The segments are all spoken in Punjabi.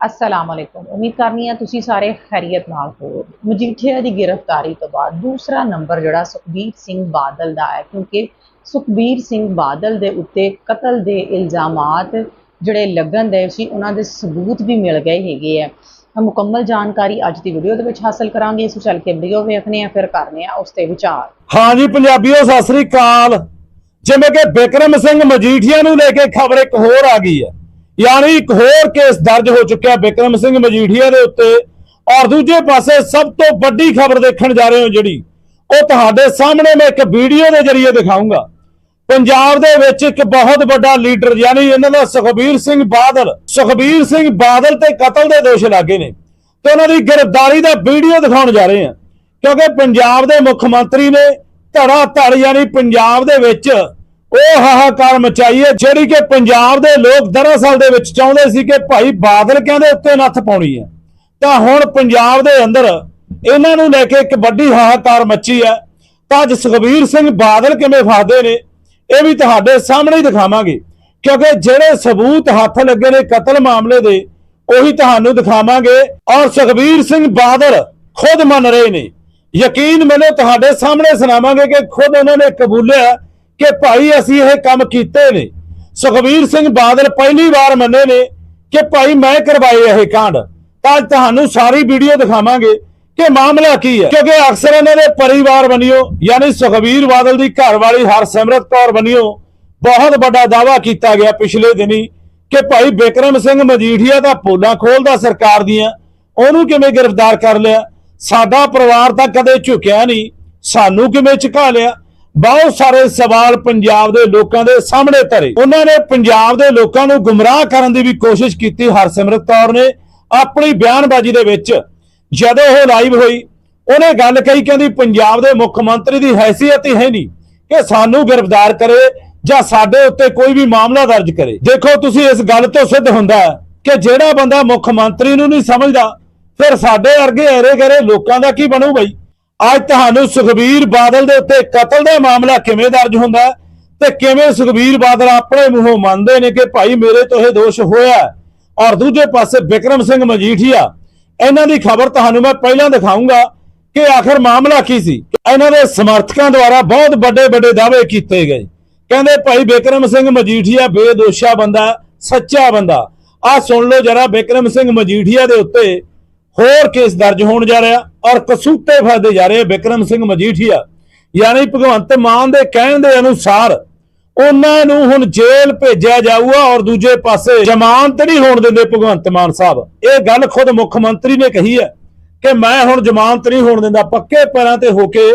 ਅਸਲਾਮ ਅਲੈਕੁਮ ਉਮੀਦ ਕਰਨੀ ਆ ਤੁਸੀਂ ਸਾਰੇ ਖੈਰੀਅਤ ਨਾਲ ਹੋ ਮਜੀਠੀਆ ਦੀ ਗ੍ਰਿਫਤਾਰੀ ਤੋਂ ਬਾਅਦ ਦੂਸਰਾ ਨੰਬਰ ਜਿਹੜਾ ਸੁਖਬੀਰ ਸਿੰਘ ਬਾਦਲ ਦਾ ਹੈ, ਕਿਉਂਕਿ ਸੁਖਬੀਰ ਸਿੰਘ ਬਾਦਲ ਦੇ ਉੱਤੇ ਕਤਲ ਦੇ ਇਲਜ਼ਾਮਾਤ ਜਿਹੜੇ ਲੱਗਣ ਦੇ ਸੀ, ਉਹਨਾਂ ਦੇ ਸਬੂਤ ਵੀ ਮਿਲ ਗਏ ਹੈਗੇ ਆ। ਮੁਕੰਮਲ ਜਾਣਕਾਰੀ ਅੱਜ ਦੀ ਵੀਡੀਓ ਦੇ ਵਿੱਚ ਹਾਸਲ ਕਰਾਂਗੇ। ਇਸ ਨੂੰ ਚੱਲ ਕੇ ਵੀਡੀਓ ਵੇਖਨੇ ਆ ਫਿਰ ਕਰਨੇ ਆ ਉਸ ਤੇ ਵਿਚਾਰ। ਹਾਂ ਜੀ ਪੰਜਾਬੀਓ, ਸਤਿ ਸ੍ਰੀ ਅਕਾਲ। ਜਿਵੇਂ ਕਿ ਬਿਕਰਮ ਸਿੰਘ ਮਜੀਠੀਆ ਨੂੰ ਲੈ ਕੇ ਖਬਰ ਇੱਕ ਹੋਰ ਆ ਗਈ ਹੈ। ਯਾਨੀ ਇੱਕ ਹੋਰ ਕੇਸ ਦਰਜ ਹੋ ਚੁੱਕਿਆ ਬਿਕਰਮ ਸਿੰਘ ਮਜੀਠੀਆ ਦੇ ਉੱਤੇ। ਔਰ ਦੂਜੇ ਪਾਸੇ ਸਭ ਤੋਂ ਵੱਡੀ ਖਬਰ ਦੇਖਣ ਜਾ ਰਹੇ ਹੋ ਜਿਹੜੀ, ਉਹ ਤੁਹਾਡੇ ਸਾਹਮਣੇ ਮੈਂ ਇੱਕ ਵੀਡੀਓ ਦੇ ਜ਼ਰੀਏ ਦਿਖਾਊਂਗਾ। ਪੰਜਾਬ ਦੇ ਵਿੱਚ ਇੱਕ ਬਹੁਤ ਵੱਡਾ ਲੀਡਰ, ਯਾਨੀ ਇਹਨਾਂ ਦਾ ਸੁਖਬੀਰ ਸਿੰਘ ਬਾਦਲ, ਸੁਖਬੀਰ ਸਿੰਘ ਬਾਦਲ ਤੇ ਕਤਲ ਦੇ ਦੋਸ਼ ਲਾਗੇ ਨੇ। ਤੇ ਉਹਨਾਂ ਦੀ ਗ੍ਰਿਫਤਾਰੀ ਦਾ ਵੀਡੀਓ ਦਿਖਾਉਣ ਜਾ ਰਹੇ ਹਾਂ। ਕਿਉਂਕਿ ਪੰਜਾਬ ਦੇ ਮੁੱਖ ਮੰਤਰੀ ਨੇ ਧੜਾ ਧੜ ਯਾਨੀ ਪੰਜਾਬ ਦੇ ਵਿੱਚ ਉਹ ਹਾਹਾਕਾਰ ਮਚਾਈ ਹੈ ਜਿਹੜੀ ਕਿ ਪੰਜਾਬ ਦੇ ਲੋਕ ਦਰਅਸਲ ਦੇ ਵਿੱਚ ਚਾਹੁੰਦੇ ਸੀ ਕਿ ਭਾਈ ਬਾਦਲ ਕਹਿੰਦੇ ਉੱਤੇ ਨੱਥ ਪਾਉਣੀ ਹੈ। ਤਾਂ ਹੁਣ ਪੰਜਾਬ ਦੇ ਅੰਦਰ ਇਹਨਾਂ ਨੂੰ ਲੈ ਕੇ ਇੱਕ ਵੱਡੀ ਹਾਹਾਕਾਰ ਮੱਚੀ ਹੈ। ਤਾਂ ਅੱਜ ਸੁਖਬੀਰ ਸਿੰਘ ਬਾਦਲ ਕਿਵੇਂ ਫਸਦੇ ਨੇ, ਇਹ ਵੀ ਤੁਹਾਡੇ ਸਾਹਮਣੇ ਹੀ ਦਿਖਾਵਾਂਗੇ। ਕਿਉਂਕਿ ਜਿਹੜੇ ਸਬੂਤ ਹੱਥ ਲੱਗੇ ਨੇ ਕਤਲ ਮਾਮਲੇ ਦੇ, ਉਹੀ ਤੁਹਾਨੂੰ ਦਿਖਾਵਾਂਗੇ। ਔਰ ਸੁਖਬੀਰ ਸਿੰਘ ਬਾਦਲ ਖੁਦ ਮੰਨ ਰਹੇ ਨੇ। ਯਕੀਨ ਮੈਨੂੰ ਤੁਹਾਡੇ ਸਾਹਮਣੇ ਸੁਣਾਵਾਂਗੇ ਕਿ ਖੁਦ ਉਹਨਾਂ ਨੇ ਕਬੂਲਿਆ ਕਿ ਭਾਈ ਅਸੀਂ ਇਹ ਕੰਮ ਕੀਤੇ ਨੇ। ਸੁਖਬੀਰ ਸਿੰਘ ਬਾਦਲ ਪਹਿਲੀ ਵਾਰ ਮੰਨੇ ਨੇ ਕਿ ਭਾਈ ਮੈਂ ਕਰਵਾਏ ਇਹ ਕਾਂਡ। ਤਾਂ ਤੁਹਾਨੂੰ ਸਾਰੀ ਵੀਡੀਓ ਦਿਖਾਵਾਂਗੇ ਕਿ ਮਾਮਲਾ ਕੀ ਹੈ। ਕਿਉਂਕਿ ਅਕਸਰ ਇਹਨਾਂ ਦੇ ਪਰਿਵਾਰ ਬਣਿਓ ਯਾਨੀ ਸੁਖਬੀਰ ਬਾਦਲ ਦੀ ਘਰਵਾਲੀ ਹਰਸਿਮਰਤ ਕੌਰ ਬਣਿਓ ਬਹੁਤ ਵੱਡਾ ਦਾਵਾ ਕੀਤਾ ਗਿਆ ਪਿਛਲੇ ਦਿਨੀ ਕਿ ਭਾਈ ਬਿਕਰਮ ਸਿੰਘ ਮਜੀਠੀਆ ਦਾ ਪੋਲਾਂ ਖੋਲਦਾ ਸਰਕਾਰ ਦੀਆਂ, ਉਹਨੂੰ ਕਿਵੇਂ ਗ੍ਰਿਫਤਾਰ ਕਰ ਲਿਆ? ਸਾਡਾ ਪਰਿਵਾਰ ਤਾਂ ਕਦੇ ਝੁਕਿਆ ਨਹੀਂ, ਸਾਨੂੰ ਕਿਵੇਂ ਝੁਕਾ ਲਿਆ? ਬਹੁਤ ਸਾਰੇ ਸਵਾਲ ਪੰਜਾਬ ਦੇ ਲੋਕਾਂ ਦੇ ਸਾਹਮਣੇ ਧਰੇ। ਉਹਨਾਂ ਨੇ ਪੰਜਾਬ ਦੇ ਲੋਕਾਂ ਨੂੰ ਗੁੰਮਰਾਹ ਕਰਨ ਦੀ ਵੀ ਕੋਸ਼ਿਸ਼ ਕੀਤੀ। ਹਰਸਿਮਰਤ ਕੌਰ ਨੇ ਆਪਣੀ ਬਿਆਨਬਾਜ਼ੀ ਦੇ ਵਿੱਚ ਜਦੋਂ ਉਹ ਲਾਈਵ ਹੋਈ, ਉਹਨੇ ਗੱਲ ਕਹੀ, ਕਹਿੰਦੀ ਪੰਜਾਬ ਦੇ ਮੁੱਖ ਮੰਤਰੀ ਦੀ ਹੈਸੀਅਤ ਹੀ ਹੈ ਨਹੀਂ ਕਿ ਸਾਨੂੰ ਗ੍ਰਿਫਤਾਰ ਕਰੇ ਜਾਂ ਸਾਡੇ ਉੱਤੇ ਕੋਈ ਵੀ ਮਾਮਲਾ ਦਰਜ ਕਰੇ। ਦੇਖੋ, ਤੁਸੀਂ ਇਸ ਗੱਲ ਤੋਂ ਸਿੱਧ ਹੁੰਦਾ ਕਿ ਜਿਹੜਾ ਬੰਦਾ ਮੁੱਖ ਮੰਤਰੀ ਨੂੰ ਨਹੀਂ ਸਮਝਦਾ, ਫਿਰ ਸਾਡੇ ਵਰਗੇ ਐਰੇ ਗਰੇ ਲੋਕਾਂ ਦਾ ਕੀ ਬਣੂ ਬਈ? ਅੱਜ ਤੁਹਾਨੂੰ ਸੁਖਬੀਰ ਬਾਦਲ ਦੇ ਉੱਤੇ ਕਤਲ ਦਾ ਮਾਮਲਾ ਕਿਵੇਂ ਦਰਜ ਹੁੰਦਾ ਤੇ ਕਿਵੇਂ ਸੁਖਬੀਰ ਬਾਦਲ ਆਪਣੇ ਮੂੰਹੋਂ ਮੰਨਦੇ ਨੇ ਕਿ ਭਾਈ ਮੇਰੇ ਤੋਂ ਇਹ ਦੋਸ਼ ਹੋਇਆ ਔਰ ਦੂਜੇ ਪਾਸੇ ਬਿਕਰਮ ਸਿੰਘ ਮਜੀਠੀਆ, ਇਹਨਾਂ ਦੀ ਖਬਰ ਤੁਹਾਨੂੰ ਮੈਂ ਪਹਿਲਾਂ ਦਿਖਾਊਂਗਾ ਕਿ ਆਖਰ ਮਾਮਲਾ ਕੀ ਸੀ। ਇਹਨਾਂ ਦੇ ਸਮਰਥਕਾਂ ਦੁਆਰਾ ਬਹੁਤ ਵੱਡੇ ਵੱਡੇ ਦਾਅਵੇ ਕੀਤੇ ਗਏ। ਕਹਿੰਦੇ ਭਾਈ ਬਿਕਰਮ ਸਿੰਘ ਮਜੀਠੀਆ ਬੇਦੋਸ਼ਾ ਬੰਦਾ ਸੱਚਾ ਬੰਦਾ। ਆਹ ਸੁਣ ਲਓ ਜਰਾ ਬਿਕਰਮ ਸਿੰਘ ਮਜੀਠੀਆ ਦੇ ਉੱਤੇ ਹੋਰ ਕੇਸ ਦਰਜ ਹੋਣ ਜਾ ਰਿਹਾ। ਔਰ ਕਸੂਤੇ ਫਸਦੇ ਜਾ ਰਹੇ ਬਿਕਰਮ ਸਿੰਘ ਮਜੀਠੀਆ। ਯਾਨੀ ਭਗਵੰਤ ਮਾਨ ਦੇ ਕਹਿਣ ਦੇ ਅਨੁਸਾਰ ਉਹਨਾਂ ਨੂੰ ਹੁਣ ਜੇਲ੍ਹ ਭੇਜਿਆ ਜਾਊਗਾ ਔਰ ਦੂਜੇ ਪਾਸੇ ਜ਼ਮਾਨਤ ਨਹੀਂ ਹੋਣ ਦਿੰਦੇ ਭਗਵੰਤ ਮਾਨ ਸਾਹਿਬ। ਇਹ ਗੱਲ ਖੁਦ ਮੁੱਖ ਮੰਤਰੀ ਨੇ ਕਹੀ ਹੈ ਕਿ ਮੈਂ ਹੁਣ ਜ਼ਮਾਨਤ ਨਹੀਂ ਹੋਣ ਦਿੰਦਾ, ਪੱਕੇ ਪੈਰਾਂ ਤੇ ਹੋ ਕੇ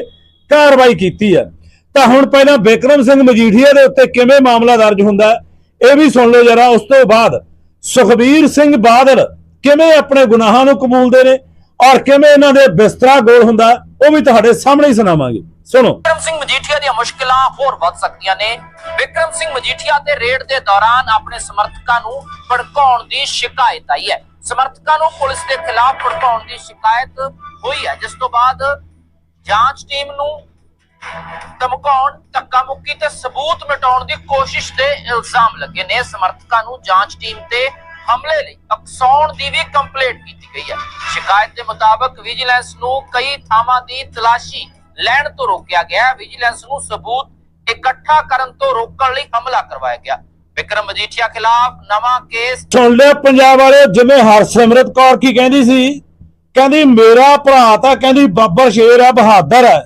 ਕਾਰਵਾਈ ਕੀਤੀ ਹੈ। ਤਾਂ ਹੁਣ ਪਹਿਲਾਂ ਬਿਕਰਮ ਸਿੰਘ ਮਜੀਠੀਆ ਦੇ ਉੱਤੇ ਕਿਵੇਂ ਮਾਮਲਾ ਦਰਜ ਹੁੰਦਾ ਇਹ ਵੀ ਸੁਣ ਲਓ ਜਰਾ। ਉਸ ਤੋਂ ਬਾਅਦ ਸੁਖਬੀਰ ਸਿੰਘ ਬਾਦਲ ਕਿਵੇਂ ਆਪਣੇ ਗੁਨਾਹਾਂ ਨੂੰ ਕਬੂਲਦੇ ਨੇ ਔਰ ਕਿਵੇਂ ਇਹਨਾਂ ਦੇ ਬਿਸਤਰਾ ਗੋਲ ਹੁੰਦਾ, ਉਹ ਵੀ ਤੁਹਾਡੇ ਸਾਹਮਣੇ ਹੀ ਸੁਣਾਵਾਂਗੇ। ਸੁਣੋ। ਵਿਕਰਮ ਸਿੰਘ ਮਜੀਠੀਆ ਦੀਆਂ ਮੁਸ਼ਕਲਾਂ ਹੋਰ ਵੱਧ ਸਕਦੀਆਂ ਨੇ। ਵਿਕਰਮ ਸਿੰਘ ਮਜੀਠੀਆ ਤੇ ਰੇਡ ਦੇ ਦੌਰਾਨ ਆਪਣੇ ਸਮਰਥਕਾਂ ਨੂੰ ਭੜਕਾਉਣ ਦੀ ਸ਼ਿਕਾਇਤ ਆਈ ਹੈ। ਸਮਰਥਕਾਂ ਨੂੰ ਪੁਲਿਸ ਦੇ ਖਿਲਾਫ ਭੜਕਾਉਣ ਦੀ ਸ਼ਿਕਾਇਤ ਹੋਈ ਹੈ, ਜਿਸ ਤੋਂ ਬਾਅਦ ਜਾਂਚ ਟੀਮ ਨੂੰ ਧਮਕਾਉਣ ਧੱਕਾ ਮੁੱਕੀ ਤੇ ਸਬੂਤ ਮਿਟਾਉਣ ਦੀ ਕੋਸ਼ਿਸ਼ ਦੇ ਇਲਜ਼ਾਮ ਲੱਗੇ ਨੇ। ਸਮਰਥਕਾਂ ਨੂੰ ਜਾਂਚ ਟੀਮ ਤੇ ਹਮਲੇ ਲਈ ਅਕਸਾਉਣ ਦੀ ਵੀ ਕੰਪਲੇਂਟ ਕੀਤੀ ਗਈ ਹੈ। ਸ਼ਿਕਾਇਤ ਦੇ ਮੁਤਾਬਕ ਵਿਜੀਲੈਂਸ ਨੂੰ ਕਈ ਥਾਵਾਂ ਦੀ ਤਲਾਸ਼ੀ ਲੈਣ ਤੋਂ ਰੋਕਿਆ ਗਿਆ ਵਿਜੀਲੈਂਸ ਨੂੰ ਸਬੂਤ ਇਕੱਠਾ ਕਰਨ ਤੋਂ ਰੋਕਣ ਲਈ ਹਮਲਾ ਕਰਵਾਇਆ ਗਿਆ। ਵਿਕਰਮ ਮਜੀਠੀਆ ਖਿਲਾਫ ਨਵਾਂ ਕੇਸ ਸੁਣ ਲਿਆ ਪੰਜਾਬ ਵਾਲੇ, ਜਿਵੇਂ ਹਰਸਿਮਰਤ ਕੌਰ ਕੀ ਕਹਿੰਦੀ ਸੀ, ਕਹਿੰਦੀ, ਮੇਰਾ ਭਰਾ ਤਾਂ ਕਹਿੰਦੀ ਬੱਬਰ ਸ਼ੇਰ ਆ ਬਹਾਦਰ ਹੈ।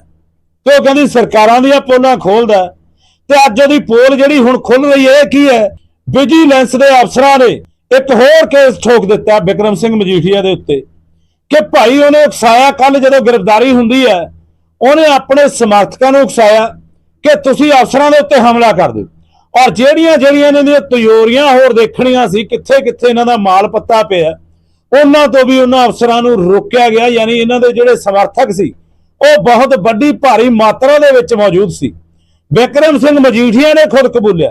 ਤੇ ਉਹ ਕਹਿੰਦੀ, ਸਰਕਾਰਾਂ ਦੀਆਂ ਪੋਲਾਂ ਖੋਲਦਾ ਤੇ ਅੱਜ ਉਹਦੀ ਪੋਲ ਜਿਹੜੀ ਹੁਣ ਖੁੱਲ ਰਹੀ ਹੈ, ਇਹ ਕੀ ਹੈ? ਵਿਜੀਲੈਂਸ ਦੇ ਅਫਸਰਾਂ ਨੇ ਇੱਕ ਹੋਰ ਕੇਸ ਠੋਕ ਦਿੱਤਾ ਬਿਕਰਮ ਸਿੰਘ ਮਜੀਠੀਆ ਦੇ ਉੱਤੇ ਕਿ ਭਾਈ ਉਹਨੇ ਉਕਸਾਇਆ ਕੱਲ ਜਦੋਂ ਗ੍ਰਿਫਤਾਰੀ ਹੁੰਦੀ ਹੈ, ਉਹਨੇ ਆਪਣੇ ਸਮਰਥਕਾਂ ਨੂੰ ਉਕਸਾਇਆ ਕਿ ਤੁਸੀਂ ਅਫਸਰਾਂ ਦੇ ਉੱਤੇ ਹਮਲਾ ਕਰ ਦਿਓ। ਔਰ ਜਿਹੜੀਆਂ ਜਿਹੜੀਆਂ ਇਹਨਾਂ ਦੀਆਂ ਤਿਜੋਰੀਆਂ ਹੋਰ ਦੇਖਣੀਆਂ ਸੀ, ਕਿੱਥੇ ਕਿੱਥੇ ਇਹਨਾਂ ਦਾ ਮਾਲ ਪੱਤਾ ਪਿਆ, ਉਹਨਾਂ ਤੋਂ ਵੀ ਉਹਨਾਂ ਅਫਸਰਾਂ ਨੂੰ ਰੋਕਿਆ ਗਿਆ, ਯਾਨੀ ਇਹਨਾਂ ਦੇ ਜਿਹੜੇ ਸਮਰਥਕ ਸੀ, ਉਹ ਬਹੁਤ ਵੱਡੀ ਭਾਰੀ ਮਾਤਰਾ ਦੇ ਵਿੱਚ ਮੌਜੂਦ ਸੀ। ਵਿਕਰਮ ਸਿੰਘ ਮਜੀਠੀਆ ਨੇ ਖੁਦ ਕਬੂਲਿਆ,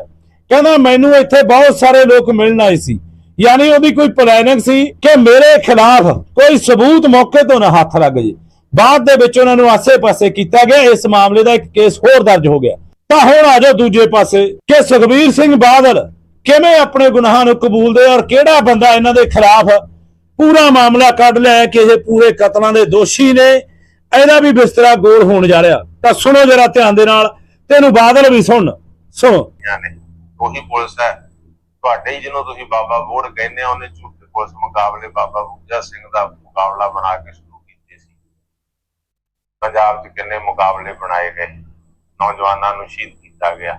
ਕਹਿੰਦਾ, ਮੈਨੂੰ ਇੱਥੇ ਬਹੁਤ ਸਾਰੇ ਲੋਕ ਮਿਲਣ ਆਏ ਸੀ। ਯਾਨੀ ਉਹਦੀ ਕੋਈ ਪਲੈਨਿੰਗ ਸੀ ਕਿ ਮੇਰੇ ਖਿਲਾਫ ਕੋਈ ਸਬੂਤ ਮੌਕੇ ਤੋਂ ਨਾ ਹੱਥ ਲੱਗ ਜੇ। ਬਾਅਦ ਦੇ ਵਿੱਚ ਉਹਨਾਂ ਨੂੰ ਆਸੇ-ਪਾਸੇ ਕੀਤਾ ਗਿਆ। ਇਸ ਮਾਮਲੇ ਦਾ ਇੱਕ ਕੇਸ ਹੋਰ ਦਰਜ ਹੋ ਗਿਆ। ਤਾਂ ਹੁਣ ਆ ਜਾਓ ਦੂਜੇ ਪਾਸੇ ਕਿ ਸੁਖਬੀਰ ਸਿੰਘ ਬਾਦਲ ਕਿਵੇਂ ਆਪਣੇ ਗੁਨਾਹਾਂ ਨੂੰ ਕਬੂਲਦੇ ਔਰ ਕਿਹੜਾ ਬੰਦਾ ਇਹਨਾਂ ਦੇ ਖਿਲਾਫ ਪੂਰਾ ਮਾਮਲਾ ਕੱਢ ਲਿਆ ਕਿ ਇਹ ਪੂਰੇ ਕਤਲਾਂ ਦੇ ਦੋਸ਼ੀ ਨੇ, ਇਹਦਾ ਵੀ ਬਿਸਤਰਾ ਗੋਲ ਹੋਣ ਜਾ ਰਿਹਾ। ਤਾਂ ਸੁਣੋ ਜਰਾ ਧਿਆਨ ਦੇ ਨਾਲ ਤੈਨੂੰ ਬਾਦਲ ਵੀ ਸੁਣ। ਸੁਣੋ। ਉਹੀ ਪੁਲਿਸ ਹੈ। ਤੁਹਾਡੇ ਹੀ ਜਿਹਨੂੰ ਤੁਸੀਂ ਬਾਬਾ ਬੋੜ ਕਹਿੰਦੇ ਆ ਉਹਨੇ ਝੂਠੇ ਪੁਲਿਸ ਮੁਕਾਬਲੇ ਬਾਬਾ ਬੂਜਾ ਸਿੰਘ ਦਾ ਮੁਕਾਬਲਾ ਬਣਾ ਕੇ ਸ਼ੁਰੂ ਕੀਤੇ ਸੀ। ਪੰਜਾਬ 'ਚ ਕਿੰਨੇ ਮੁਕਾਬਲੇ ਬਣਾਏ ਗਏ? ਨੌਜਵਾਨਾਂ ਨੂੰ ਸ਼ਹੀਦ ਕੀਤਾ ਗਿਆ।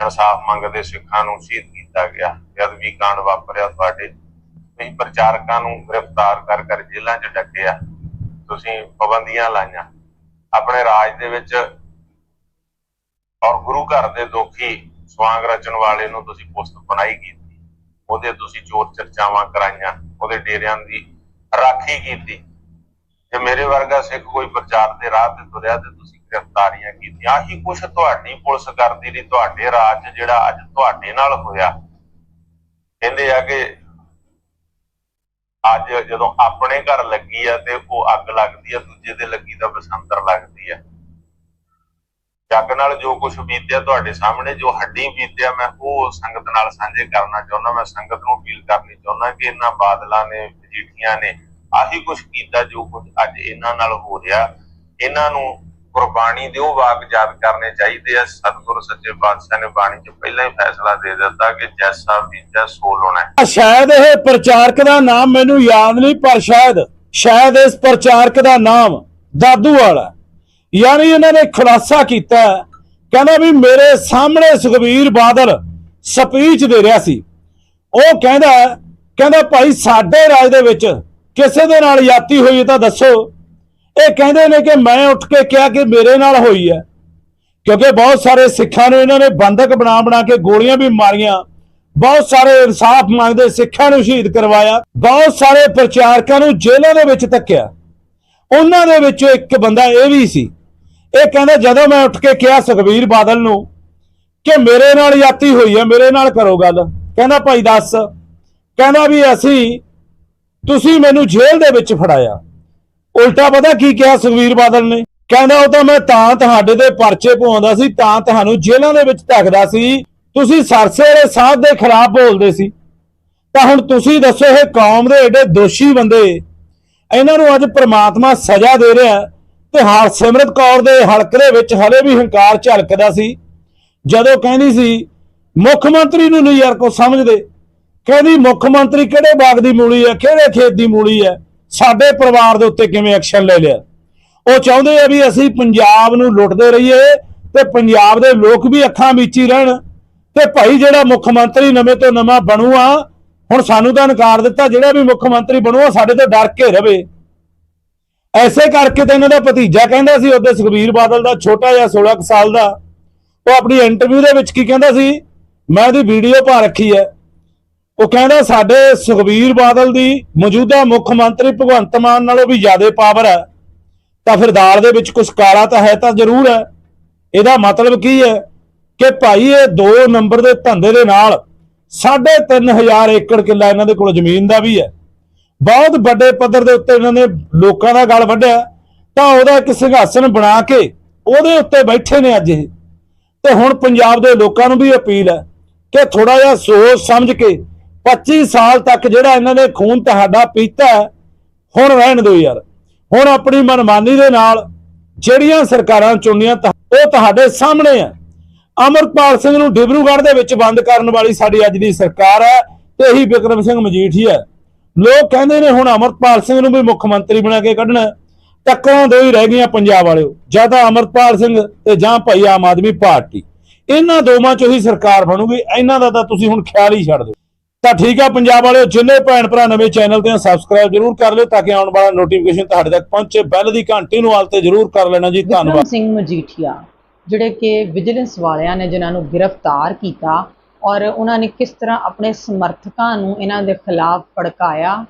ਇਨਸਾਫ ਮੰਗਦੇ ਸਿੱਖਾਂ ਨੂੰ ਸ਼ਹੀਦ ਕੀਤਾ ਗਿਆ। ਜਦ ਵੀ ਕਾਂਡ ਵਾਪਰਿਆ ਤੁਹਾਡੇ ਤੁਸੀਂ ਪ੍ਰਚਾਰਕਾਂ ਨੂੰ ਗ੍ਰਿਫਤਾਰ ਕਰ ਕਰ ਜੇਲ੍ਹਾਂ 'ਚ ਡੱਕਿਆ। ਤੁਸੀਂ ਪਾਬੰਦੀਆਂ ਲਾਈਆਂ। ਆਪਣੇ ਰਾਜ ਦੇ ਵਿੱਚ ਔਰ ਗੁਰੂ ਘਰ ਦੇ ਦੋਖੀ ਸਵਾਂਗ ਰਚਣ ਵਾਲੇ ਨੂੰ ਤੁਸੀਂ ਪੁਸਤ ਬਣਾਈ ਕੀਤੀ, ਉਹਦੇ ਤੁਸੀਂ ਚੋਰ ਚਰਚਾਵਾਂ ਕਰਾਈਆਂ, ਉਹਦੇ ਡੇਰਿਆਂ ਦੀ ਰਾਖੀ ਕੀਤੀ। ਜੇ ਮੇਰੇ ਵਰਗਾ ਸਿੱਖ ਕੋਈ ਪ੍ਰਚਾਰ ਦੇ ਰਾਹ ਤੇ ਤੁਰਿਆ ਤੇ ਤੁਸੀਂ ਗ੍ਰਿਫਤਾਰੀਆਂ ਕੀਤੀਆਂ। ਆਹੀ ਕੁਛ ਤੁਹਾਡੀ ਪੁਲਿਸ ਕਰਦੀ ਰਹੀ, ਤੁਹਾਡੇ ਰਾਜ 'ਚ ਜਿਹੜਾ ਅੱਜ ਤੁਹਾਡੇ ਨਾਲ ਹੋਇਆ। ਕਹਿੰਦੇ ਆ ਕਿ ਅੱਜ ਜਦੋਂ ਆਪਣੇ ਘਰ ਲੱਗੀ ਆ ਤੇ ਉਹ ਅੱਗ ਲੱਗਦੀ ਆ, ਦੂਜੇ ਤੇ ਲੱਗੀ ਤਾਂ ਬਸੰਤਰ ਲੱਗਦੀ ਆ। ਜੱਗ ਨਾਲ ਜੋ ਕੁਝ ਬੀਤਿਆ ਤੁਹਾਡੇ ਸਾਹਮਣੇ, ਜੋ ਹੱਡੀ ਬੀਤਿਆ, ਮੈਂ ਉਹ ਸੰਗਤ ਨਾਲ ਸਾਂਝੇ ਕਰਨਾ ਚਾਹੁੰਦਾ, ਮੈਂ ਸੰਗਤ ਨੂੰ ਅਪੀਲ ਕਰਨੀ ਚਾਹੁੰਦਾ ਕਿ ਇਹਨਾਂ ਬਾਦਲਾਂ ਨੇ ਮਜੀਠੀਆਂ ਨੇ ਆਹੀ ਕੁਝ ਕੀਤਾ ਜੋ ਕੁਝ ਅੱਜ ਇਹਨਾਂ ਨਾਲ ਹੋ ਰਿਹਾ। ਇਹਨਾਂ ਨੂੰ ਕੁਰਬਾਨੀ ਦੇ ਉਹ ਵਾਕ ਯਾਦ ਕਰਨੇ ਚਾਹੀਦੇ ਆ। ਸਤਿਗੁਰੂ ਸੱਚੇ ਪਾਤਸ਼ਾਹ ਨੇ ਬਾਣੀ 'ਚ ਪਹਿਲਾਂ ਹੀ ਫੈਸਲਾ ਦੇ ਦਿੱਤਾ ਕਿ ਜੈਸਾ ਬੀਜਾ ਸੋ ਲਾਉਣਾ ਸ਼ਾਇਦ ਇਹ ਪ੍ਰਚਾਰਕ ਦਾ ਨਾਮ ਮੈਨੂੰ ਯਾਦ ਨਹੀਂ, ਪਰ ਸ਼ਾਇਦ ਸ਼ਾਇਦ ਇਸ ਪ੍ਰਚਾਰਕ ਦਾ ਨਾਮ ਦਾਦੂ ਵਾਲਾ ਯਾਨੀ ਇਹਨਾਂ ਨੇ ਖੁਲਾਸਾ ਕੀਤਾ ਕਹਿੰਦਾ ਵੀ ਮੇਰੇ ਸਾਹਮਣੇ ਸੁਖਬੀਰ ਬਾਦਲ ਸਪੀਚ ਦੇ ਰਿਹਾ ਸੀ। ਉਹ ਕਹਿੰਦਾ ਕਹਿੰਦਾ ਭਾਈ ਸਾਡੇ ਰਾਜ ਦੇ ਵਿੱਚ ਕਿਸੇ ਦੇ ਨਾਲ ਯਾਤੀ ਹੋਈ ਤਾਂ ਦੱਸੋ। ਇਹ ਕਹਿੰਦੇ ਨੇ ਕਿ ਮੈਂ ਉੱਠ ਕੇ ਕਿਹਾ ਕਿ ਮੇਰੇ ਨਾਲ ਹੋਈ ਹੈ। ਕਿਉਂਕਿ ਬਹੁਤ ਸਾਰੇ ਸਿੱਖਾਂ ਨੂੰ ਇਹਨਾਂ ਨੇ ਬੰਦਕ ਬਣਾ ਬਣਾ ਕੇ ਗੋਲੀਆਂ ਵੀ ਮਾਰੀਆਂ। ਬਹੁਤ ਸਾਰੇ ਇਨਸਾਫ ਮੰਗਦੇ ਸਿੱਖਾਂ ਨੂੰ ਸ਼ਹੀਦ ਕਰਵਾਇਆ। ਬਹੁਤ ਸਾਰੇ ਪ੍ਰਚਾਰਕਾਂ ਨੂੰ ਜੇਲ੍ਹਾਂ ਦੇ ਵਿੱਚ ਧੱਕਿਆ। ਉਹਨਾਂ ਦੇ ਵਿੱਚੋਂ ਇੱਕ ਬੰਦਾ ਇਹ ਵੀ ਸੀ ਇਹ ਕਹਿੰਦਾ ਜਦੋਂ ਮੈਂ ਉੱਠ ਕੇ ਕਿਹਾ ਸੁਖਬੀਰ ਬਾਦਲ ਨੂੰ ਕਿ ਮੇਰੇ ਨਾਲ ਯਾਤੀ ਹੋਈ ਹੈ, ਮੇਰੇ ਨਾਲ ਕਰੋ ਗੱਲ, ਕਹਿੰਦਾ ਭਾਈ ਦੱਸ, ਕਹਿੰਦਾ ਵੀ ਅਸੀਂ, ਤੁਸੀਂ ਮੈਨੂੰ ਜੇਲ੍ਹ ਦੇ ਵਿੱਚ ਫੜਾਇਆ। ਉਲਟਾ ਪਤਾ ਕੀ ਕਿਹਾ ਸੁਖਵੀਰ ਬਾਦਲ ਨੇ? ਕਹਿੰਦਾ ਉਹ ਤਾਂ ਮੈਂ ਤਾਂ ਤੁਹਾਡੇ ਦੇ ਪਰਚੇ ਪਵਾਉਂਦਾ ਸੀ, ਤਾਂ ਤੁਹਾਨੂੰ ਜੇਲ੍ਹਾਂ ਦੇ ਵਿੱਚ ਧੱਕਦਾ ਸੀ। ਤੁਸੀਂ ਸਰਸੇ ਦੇ ਸਾਹਿਬ ਦੇ ਖਿਲਾਫ ਬੋਲਦੇ ਸੀ। ਤਾਂ ਹੁਣ ਤੁਸੀਂ ਦੱਸੋ ਇਹ ਕੌਮ ਦੇ ਏਡੇ ਦੋਸ਼ੀ ਬੰਦੇ, ਇਹਨਾਂ ਨੂੰ ਅੱਜ ਪ੍ਰਮਾਤਮਾ ਸਜ਼ਾ ਦੇ ਰਿਹਾ ਤੇ ਹਰਸਿਮਰਤ ਕੌਰ ਦੇ ਹਲਕ ਦੇ ਵਿੱਚ ਹਲੇ ਵੀ ਹੰਕਾਰ ਝਲਕਦਾ ਸੀ। ਜਦੋਂ ਕਹਿੰਦੀ ਸੀ, ਮੁੱਖ ਮੰਤਰੀ ਨੂੰ ਨਹੀਂ ਯਾਰ ਕੋ ਸਮਝਦੇ। ਕਹਿੰਦੀ, ਮੁੱਖ ਮੰਤਰੀ ਕਿਹੜੇ ਬਾਗ ਦੀ ਮੂਲੀ ਹੈ? ਕਿਹੜੇ ਖੇਤ ਦੀ ਮੂਲੀ ਹੈ? ਸਾਡੇ ਪਰਿਵਾਰ ਦੇ ਉੱਤੇ ਕਿਵੇਂ ਐਕਸ਼ਨ ਲੈ ਲਿਆ? ਉਹ ਚਾਹੁੰਦੇ ਆ ਵੀ ਅਸੀਂ ਪੰਜਾਬ ਨੂੰ ਲੁੱਟਦੇ ਰਹੀਏ ਤੇ ਪੰਜਾਬ ਦੇ ਲੋਕ ਵੀ ਅੱਖਾਂ ਵਿੱਚ ਹੀ ਰਹਿਣ ਤੇ ਭਾਈ ਜਿਹੜਾ ਮੁੱਖ ਮੰਤਰੀ ਨਵੇਂ ਤੋਂ ਨਵਾਂ ਬਣੂਆ ਹੁਣ ਸਾਨੂੰ ਤਾਂ ਇਨਕਾਰ ਦਿੱਤਾ, ਜਿਹੜਾ ਵੀ ਮੁੱਖ ਮੰਤਰੀ ਬਣੂਆ ਸਾਡੇ ਤੋਂ ਡਰ ਕੇ ਰਵੇ। ਐਸੇ ਕਰਕੇ ਤਾਂ ਇਹਨਾਂ ਦਾ ਭਤੀਜਾ ਕਹਿੰਦਾ ਸੀ, ਉਹਦੇ ਸੁਖਬੀਰ ਬਾਦਲ ਦਾ, ਛੋਟਾ ਜਿਹਾ 16 ਕੁ ਸਾਲ ਦਾ। ਉਹ ਆਪਣੀ ਇੰਟਰਵਿਊ ਦੇ ਵਿੱਚ ਕੀ ਕਹਿੰਦਾ ਸੀ, ਮੈਂ ਉਹਦੀ ਵੀਡੀਓ ਪਾ ਰੱਖੀ ਹੈ। ਉਹ ਕਹਿੰਦਾ, ਸਾਡੇ ਸੁਖਬੀਰ ਬਾਦਲ ਦੀ ਮੌਜੂਦਾ ਮੁੱਖ ਮੰਤਰੀ ਭਗਵੰਤ ਮਾਨ ਨਾਲੋਂ ਵੀ ਜ਼ਿਆਦਾ ਪਾਵਰ ਹੈ। ਤਾਂ ਫਿਰ ਦਾਲ ਦੇ ਵਿੱਚ ਕੁਝ ਕਾਲਾ ਤਾਂ ਹੈ ਤਾਂ ਜ਼ਰੂਰ ਹੈ। ਇਹਦਾ ਮਤਲਬ ਕੀ ਹੈ ਕਿ ਭਾਈ, ਇਹ 2 ਨੰਬਰ ਦੇ ਧੰਦੇ ਦੇ ਨਾਲ 3500 ਏਕੜ ਕਿੱਲਾ ਇਹਨਾਂ ਦੇ ਕੋਲ ਜ਼ਮੀਨ ਦਾ ਵੀ ਹੈ। ਬਹੁਤ ਵੱਡੇ ਪੱਧਰ ਦੇ ਉੱਤੇ ਇਹਨਾਂ ਨੇ ਲੋਕਾਂ ਦਾ ਗਲ ਵੱਢਿਆ। ਤਾਂ ਉਹਦਾ ਇੱਕ ਸਿੰਘਾਸਨ ਬਣਾ ਕੇ ਉਹਦੇ ਉੱਤੇ ਬੈਠੇ ਨੇ ਅੱਜ ਇਹ। ਤੇ ਹੁਣ ਪੰਜਾਬ ਦੇ ਲੋਕਾਂ ਨੂੰ ਵੀ ਅਪੀਲ ਹੈ ਕਿ ਥੋੜਾ ਜਿਹਾ ਸੋਚ ਸਮਝ ਕੇ 25 ਸਾਲ ਤੱਕ ਜਿਹੜਾ ਇਹਨਾਂ ਨੇ ਖੂਨ ਤੁਹਾਡਾ ਪੀਤਾ ਹੈ, ਹੁਣ ਰਹਿਣ ਦਿਓ ਯਾਰ। ਹੁਣ ਆਪਣੀ ਮਨਮਾਨੀ ਦੇ ਨਾਲ ਜਿਹੜੀਆਂ ਸਰਕਾਰਾਂ ਚੁਣੀਆਂ ਉਹ ਤੁਹਾਡੇ ਸਾਹਮਣੇ ਆ ਅਮਰਪਾਲ ਸਿੰਘ ਨੂੰ ਡਿਬਰੂਗੜ੍ਹ ਦੇ ਵਿੱਚ ਬੰਦ ਕਰਨ ਵਾਲੀ ਸਾਡੀ ਅੱਜ ਦੀ ਸਰਕਾਰ ਹੈ ਤੇ ਇਹੀ ਬਿਕਰਮ ਸਿੰਘ ਮਜੀਠੀਆ ਹੈ। ਲੋਕ ਕਹਿੰਦੇ ਨੇ ਹੁਣ ਅਮਰਪਾਲ ਸਿੰਘ ਨੂੰ ਵੀ ਮੁੱਖ ਮੰਤਰੀ ਬਣਾ ਕੇ ਕੱਢਣਾ। ਟੱਕਰਾਂ ਦੋ ਹੀ ਰਹਿ ਗਈਆਂ ਪੰਜਾਬ ਵਾਲਿਓ। ਜਾਂ ਤਾਂ ਅਮਰਪਾਲ ਸਿੰਘ ਤੇ ਜਾਂ ਭਾਈ ਆਮ ਆਦਮੀ ਪਾਰਟੀ। ਇਹਨਾਂ ਦੋਵਾਂ ਚੋਂ ਹੀ ਸਰਕਾਰ ਬਣੂਗੀ ਇਹਨਾਂ ਦਾ ਤਾਂ ਤੁਸੀਂ ਹੁਣ ਖਿਆਲ ਹੀ ਛੱਡ ਦਿਓ। ਤਾਂ ਠੀਕ ਆ ਪੰਜਾਬ ਵਾਲਿਓ ਜਿੰਨੇ ਭੈਣ ਭਰਾ ਨਵੇਂ ਚੈਨਲ ਤੇ ਸਬਸਕ੍ਰਾਈਬ ਜਰੂਰ ਕਰ ਲਿਓ ਤਾਂ ਕਿ ਆਉਣ ਵਾਲਾ ਨੋਟੀਫਿਕੇਸ਼ਨ ਤੁਹਾਡੇ ਤੱਕ ਪਹੁੰਚੇ। ਬੈਲ ਦੀ ਘੰਟੀ ਨੂੰ ਆਲ ਤੇ ਜਰੂਰ ਕਰ ਲੈਣਾ ਜੀ। ਧੰਨਵਾਦ। ਸਿੰਘ ਮਜੀਠੀਆ ਜਿਹੜੇ ਕਿ ਵਿਜੀਲੈਂਸ ਵਾਲਿਆਂ ਨੇ ਜਿਨ੍ਹਾਂ ਨੂੰ ਗ੍ਰਿਫਤਾਰ ਕੀਤਾ ਔਰ ਉਹਨਾਂ ਨੇ ਕਿਸ ਤਰ੍ਹਾਂ ਆਪਣੇ ਸਮਰਥਕਾਂ ਨੂੰ ਇਹਨਾਂ ਦੇ ਖਿਲਾਫ ਭੜਕਾਇਆ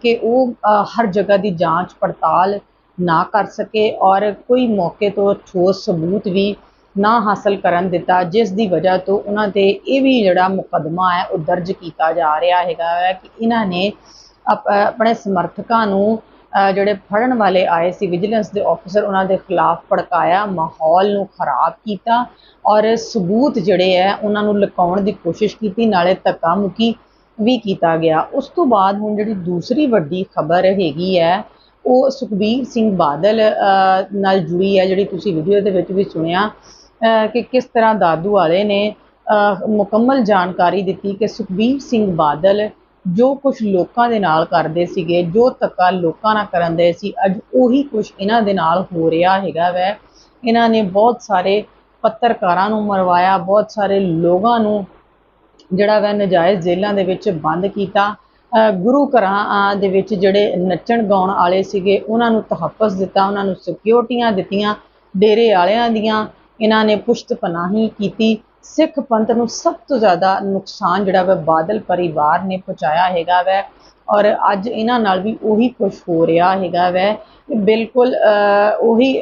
ਕਿ ਉਹ ਹਰ ਜਗ੍ਹਾ ਦੀ ਜਾਂਚ ਪੜਤਾਲ ਨਾ ਕਰ ਸਕੇ ਔਰ ਕੋਈ ਮੌਕੇ ਤੋਂ ਠੋਸ ਸਬੂਤ ਵੀ ਨਾ ਹਾਸਲ ਕਰਨ ਦਿੱਤਾ, ਜਿਸ ਦੀ ਵਜ੍ਹਾ ਤੋਂ ਉਹਨਾਂ ਤੇ ਇਹ ਵੀ ਜਿਹੜਾ ਮੁਕੱਦਮਾ ਹੈ ਉਹ ਦਰਜ ਕੀਤਾ ਜਾ ਰਿਹਾ ਹੈਗਾ ਹੈ ਕਿ ਇਹਨਾਂ ਨੇ ਅਪ- ਆਪਣੇ ਸਮਰਥਕਾਂ ਨੂੰ ਜਿਹੜੇ ਫੜਨ ਵਾਲੇ ਆਏ ਸੀ ਵਿਜੀਲੈਂਸ ਦੇ ਆਫੀਸਰ ਉਹਨਾਂ ਦੇ ਖਿਲਾਫ ਭੜਕਾਇਆ, ਮਾਹੌਲ ਨੂੰ ਖਰਾਬ ਕੀਤਾ ਔਰ ਸਬੂਤ ਜਿਹੜੇ ਹੈ, ਉਹਨਾਂ ਨੂੰ ਲੁਕਾਉਣ ਦੀ ਕੋਸ਼ਿਸ਼ ਕੀਤੀ, ਨਾਲੇ ਧੱਕਾ ਮੁੱਕੀ ਵੀ ਕੀਤਾ ਗਿਆ। ਉਸ ਤੋਂ ਬਾਅਦ ਹੁਣ ਜਿਹੜੀ ਦੂਸਰੀ ਵੱਡੀ ਖਬਰ ਹੈਗੀ ਹੈ, ਉਹ ਸੁਖਬੀਰ ਸਿੰਘ ਬਾਦਲ ਨਾਲ ਜੁੜੀ ਹੈ, ਜਿਹੜੀ ਤੁਸੀਂ ਵੀਡੀਓ ਦੇ ਵਿੱਚ ਵੀ ਸੁਣਿਆ ਕਿ ਕਿਸ ਤਰ੍ਹਾਂ ਦਾਦੂ ਵਾਲੇ ਨੇ ਮੁਕੰਮਲ ਜਾਣਕਾਰੀ ਦਿੱਤੀ ਕਿ ਸੁਖਬੀਰ ਸਿੰਘ ਬਾਦਲ ਜੋ ਕੁਝ ਲੋਕਾਂ ਦੇ ਨਾਲ ਕਰਦੇ ਸੀਗੇ, ਜੋ ਧੱਕਾ ਲੋਕਾਂ ਨਾਲ ਕਰਨ ਦੇ ਸੀ, ਅੱਜ ਉਹੀ ਕੁਝ ਇਹਨਾਂ ਦੇ ਨਾਲ ਹੋ ਰਿਹਾ ਹੈਗਾ ਵੈ। ਇਹਨਾਂ ਨੇ ਬਹੁਤ ਸਾਰੇ ਪੱਤਰਕਾਰਾਂ ਨੂੰ ਮਰਵਾਇਆ, ਬਹੁਤ ਸਾਰੇ ਲੋਕਾਂ ਨੂੰ ਜਿਹੜਾ ਵੈ ਨਜਾਇਜ਼ ਜੇਲ੍ਹਾਂ ਦੇ ਵਿੱਚ ਬੰਦ ਕੀਤਾ। ਗੁਰੂ ਘਰਾਂ ਦੇ ਵਿੱਚ ਜਿਹੜੇ ਨੱਚਣ ਗਾਉਣ ਵਾਲੇ ਸੀਗੇ, ਉਹਨਾਂ ਨੂੰ ਤਹੱਫਜ਼ ਦਿੱਤਾ, ਉਹਨਾਂ ਨੂੰ ਸਿਕਿਉਰਟੀਆਂ ਦਿੱਤੀਆਂ, ਡੇਰੇ ਵਾਲਿਆਂ ਦੀਆਂ ਇਹਨਾਂ ਨੇ ਪੁਸ਼ਤ ਪਨਾਹੀ ਕੀਤੀ। ਸਿੱਖ ਪੰਥ ਨੂੰ ਸਭ ਤੋਂ ਜ਼ਿਆਦਾ ਨੁਕਸਾਨ ਜਿਹੜਾ ਵਾ ਬਾਦਲ ਪਰਿਵਾਰ ਨੇ ਪਹੁੰਚਾਇਆ ਹੈਗਾ ਵੈ। ਔਰ ਅੱਜ ਇਹਨਾਂ ਨਾਲ ਵੀ ਉਹੀ ਕੁਝ ਹੋ ਰਿਹਾ ਹੈਗਾ ਵੈ। ਬਿਲਕੁਲ ਉਹੀ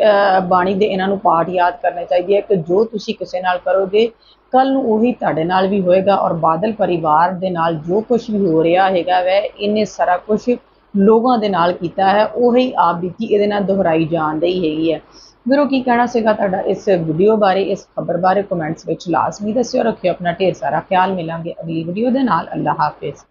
ਬਾਣੀ ਦੇ ਇਹਨਾਂ ਨੂੰ ਪਾਠ ਯਾਦ ਕਰਨੇ ਚਾਹੀਦੇ ਹੈ ਕਿ ਜੋ ਤੁਸੀਂ ਕਿਸੇ ਨਾਲ ਕਰੋਗੇ ਕੱਲ ਨੂੰ ਉਹੀ ਤੁਹਾਡੇ ਨਾਲ ਵੀ ਹੋਏਗਾ ਔਰ ਬਾਦਲ ਪਰਿਵਾਰ ਦੇ ਨਾਲ ਜੋ ਕੁਝ ਵੀ ਹੋ ਰਿਹਾ ਹੈਗਾ ਵੈ, ਇਹਨੇ ਸਾਰਾ ਕੁਝ ਲੋਕਾਂ ਦੇ ਨਾਲ ਕੀਤਾ ਹੈ। ਉਹੀ ਆਪ ਬੀਤੀ ਇਹਦੇ ਨਾਲ ਦੁਹਰਾਈ ਜਾਣ ਰਹੀ ਹੈਗੀ ਹੈ ਵੀਰੋ ਕੀ ਕਹਿਣਾ ਸੀਗਾ ਤੁਹਾਡਾ? ਇਸ ਵੀਡੀਓ ਬਾਰੇ, ਇਸ ਖਬਰ ਬਾਰੇ ਕਮੈਂਟਸ ਵਿੱਚ ਲਾਜ਼ਮੀ ਦੱਸਿਓ, ਰੱਖਿਓ ਆਪਣਾ ਢੇਰ ਸਾਰਾ ਖਿਆਲ, ਮਿਲਾਂਗੇ ਅਗਲੀ ਵੀਡੀਓ ਦੇ ਨਾਲ। ਅੱਲਾ ਹਾਫਿਜ਼।